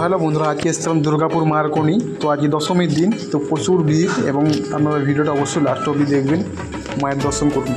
Hello বন্ধুরা, আজকে এসেছিলাম দুর্গাপুর মারকনি। তো আজকে দশমীর দিন, তো প্রচুর ভিড় এবং আপনারা ভিডিওটা অবশ্যই লাস্ট অবধি দেখবেন। মায়ের দর্শন করব।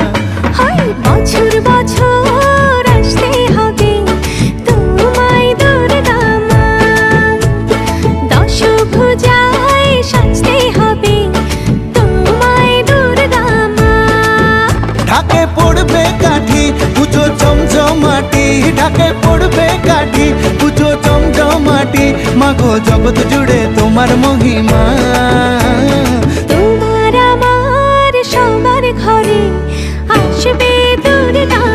ঢাকে পড়বে কাটি পুজো চমচমাটি মাগো জগৎ জুড়ে তোমার মহিমা। তোমার আমার সবার ঘরে আসবে দুর্গা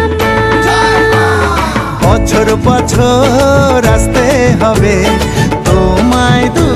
বছর বছর রাস্তে হবে। তোমায় দুর্গা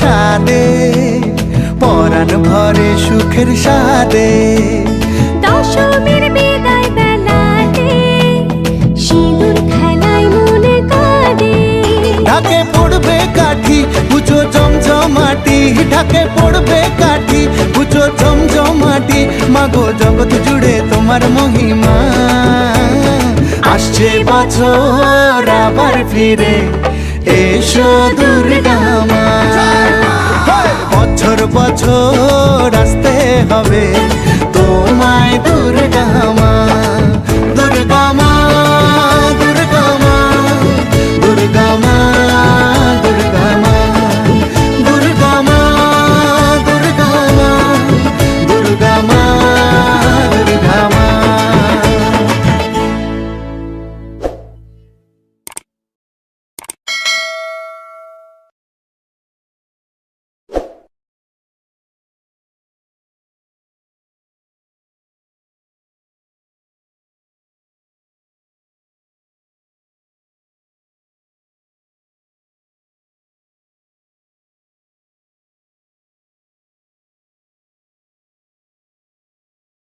সাদে পরাণ ভরে সুখের সাদে দশমীর বিদায় বেলাতে সিঁদুর খেলায় মনে কাঁদে। ঢাকে ঢাকে পড়বে কাঠি পুজো জমজমাটি মাগো জগৎ জুড়ে তোমার মহিমা। আসছে বছর আবার ফিরে, এসো দুর্গা মা। বছর বছর আসতে হবে, তোমায় দুর্গা